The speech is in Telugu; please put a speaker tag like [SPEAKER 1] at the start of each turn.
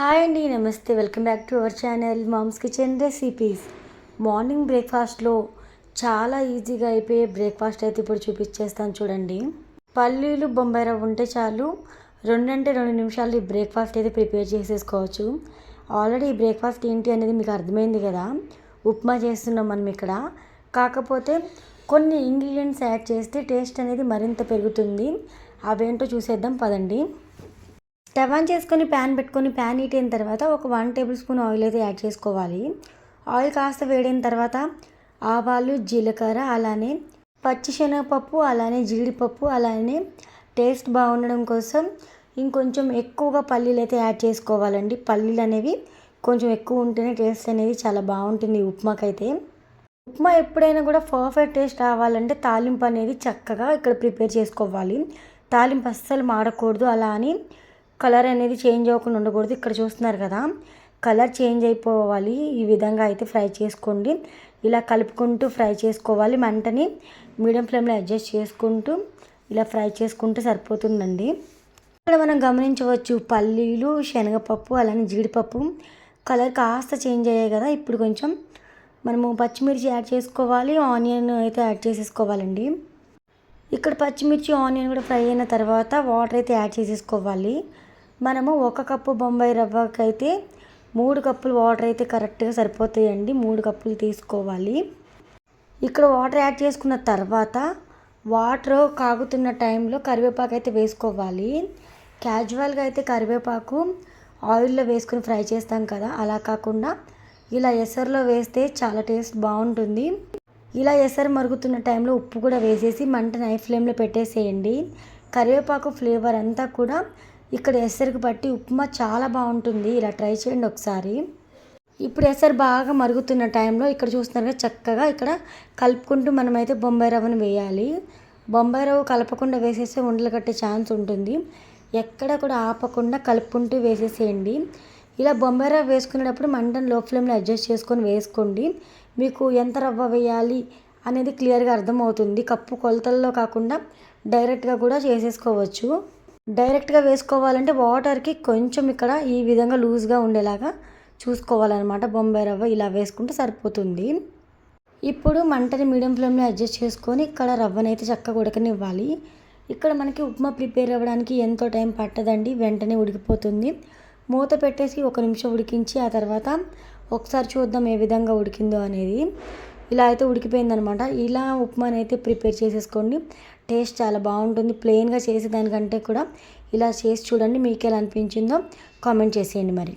[SPEAKER 1] హాయ్ అండి నమస్తే. Welcome back to our channel moms kitchen recipes morning బ్రేక్ఫాస్ట్లో చాలా ఈజీగా అయిపోయే బ్రేక్ఫాస్ట్ అయితే ఇప్పుడు చూపించేస్తాను చూడండి. పల్లీలు బొంబాయి రవ్వ ఉంటే చాలు. రెండంటే రెండు నిమిషాలు ఈ బ్రేక్ఫాస్ట్ అయితే ప్రిపేర్ చేసేసుకోవచ్చు. ఆల్రెడీ ఈ బ్రేక్ఫాస్ట్ ఏంటి అనేది మీకు అర్థమైంది కదా. ఉప్మా చేస్తున్నాం మనం ఇక్కడ. కాకపోతే కొన్ని ఇంగ్రీడియంట్స్ యాడ్ చేస్తే టేస్ట్ అనేది మరింత పెరుగుతుంది. అవేంటో చూసేద్దాం పదండి. స్టవ్ ఆన్ చేసుకొని ప్యాన్ పెట్టుకొని ప్యాన్ హీట్ అయిన తర్వాత ఒక వన్ టేబుల్ స్పూన్ ఆయిల్ అయితే యాడ్ చేసుకోవాలి. ఆయిల్ కాస్త వేడైన తర్వాత ఆవాలు జీలకర్ర అలానే పచ్చిశనగపప్పు అలానే జీడిపప్పు అలానే టేస్ట్ బాగుండడం కోసం ఇంకొంచెం ఎక్కువగా పల్లీలు అయితే యాడ్ చేసుకోవాలండి. పల్లీలు అనేవి కొంచెం ఎక్కువ ఉంటేనే టేస్ట్ అనేది చాలా బాగుంటుంది ఉప్మాకైతే. ఉప్మా ఎప్పుడైనా కూడా పర్ఫెక్ట్ టేస్ట్ రావాలంటే తాలింపు అనేది చక్కగా ఇక్కడ ప్రిపేర్ చేసుకోవాలి. తాలింపు అస్సలు మాడకూడదు. అలా అని కలర్ అనేది చేంజ్ అవ్వకుండా ఉండకూడదు. ఇక్కడ చూస్తున్నారు కదా కలర్ చేంజ్ అయిపోవాలి. ఈ విధంగా అయితే ఫ్రై చేసుకోండి. ఇలా కలుపుకుంటూ ఫ్రై చేసుకోవాలి. మంటని మీడియం ఫ్లేమ్లో అడ్జస్ట్ చేసుకుంటూ ఇలా ఫ్రై చేసుకుంటే సరిపోతుందండి. ఇక్కడ మనం గమనించవచ్చు పల్లీలు శనగపప్పు అలానే జీడిపప్పు కలర్ కాస్త చేంజ్ అయ్యాయి కదా. ఇప్పుడు కొంచెం మనము పచ్చిమిర్చి యాడ్ చేసుకోవాలి. ఆనియన్ అయితే యాడ్ చేసేసుకోవాలండి. ఇక్కడ పచ్చిమిర్చి ఆనియన్ కూడా ఫ్రై అయిన తర్వాత వాటర్ అయితే యాడ్ చేసేసుకోవాలి. మనము ఒక కప్పు బొంబాయి రవ్వకైతే మూడు కప్పులు వాటర్ అయితే కరెక్ట్గా సరిపోతాయండి. మూడు కప్పులు తీసుకోవాలి. ఇక్కడ వాటర్ యాడ్ చేసుకున్న తర్వాత వాటర్ కాగుతున్న టైంలో కరివేపాకు అయితే వేసుకోవాలి. క్యాజువల్గా అయితే కరివేపాకు ఆయిల్లో వేసుకుని ఫ్రై చేస్తాం కదా అలా కాకుండా ఇలా ఎసరులో వేస్తే చాలా టేస్ట్ బాగుంటుంది. ఇలా ఎసరు మరుగుతున్న టైంలో ఉప్పు కూడా వేసేసి మంట నైఫ్ ఫ్లేమ్లో పెట్టేసేయండి. కరివేపాకు ఫ్లేవర్ అంతా కూడా ఇక్కడ ఎసరుకు పట్టి ఉప్మా చాలా బాగుంటుంది. ఇలా ట్రై చేయండి ఒకసారి. ఇప్పుడు ఎసరు బాగా మరుగుతున్న టైంలో ఇక్కడ చూస్తున్నారుగా చక్కగా ఇక్కడ కలుపుకుంటూ మనమైతే బొంబాయి రవ్వను వేయాలి. బొంబాయి రవ్వ కలపకుండా వేసేస్తే ఉండలు కట్టే ఛాన్స్ ఉంటుంది. ఎక్కడ కూడా ఆపకుండా కలుపుకుంటూ వేసేసేయండి. ఇలా బొంబాయి రవ్వ వేసుకునేటప్పుడు మంటను లో ఫ్లేమ్లో అడ్జస్ట్ చేసుకొని వేసుకోండి. మీకు ఎంత రవ్వ వేయాలి అనేది క్లియర్గా అర్థమవుతుంది. కప్పు కొలతల్లో కాకుండా డైరెక్ట్గా కూడా చేసేసుకోవచ్చు. డైరెక్ట్గా వేసుకోవాలంటే వాటర్కి కొంచెం ఇక్కడ ఈ విధంగా లూజ్గా ఉండేలాగా చూసుకోవాలన్నమాట. బొంబాయి రవ్వ ఇలా వేసుకుంటే సరిపోతుంది. ఇప్పుడు మంటని మీడియం ఫ్లేమ్లో అడ్జస్ట్ చేసుకొని ఇక్కడ రవ్వనైతే చక్కగా ఉడకనివ్వాలి. ఇక్కడ మనకి ఉప్మా ప్రిపేర్ అవ్వడానికి ఎంతో టైం పట్టదండి. వెంటనే ఉడికిపోతుంది. మూత పెట్టేసి ఒక నిమిషం ఉడికించి ఆ తర్వాత ఒకసారి చూద్దాం ఏ విధంగా ఉడికిందో అనేది. ఇలా అయితే ఉడికిపోయిందనమాట. ఇలా ఉప్మాని అయితే ప్రిపేర్ చేసేసుకోండి. టేస్ట్ చాలా బాగుంటుంది. ప్లెయిన్గా చేసేదానికంటే కూడా ఇలా చేసి చూడండి మీకు ఎలా అనిపించిందో కామెంట్ చేసేయండి మరి.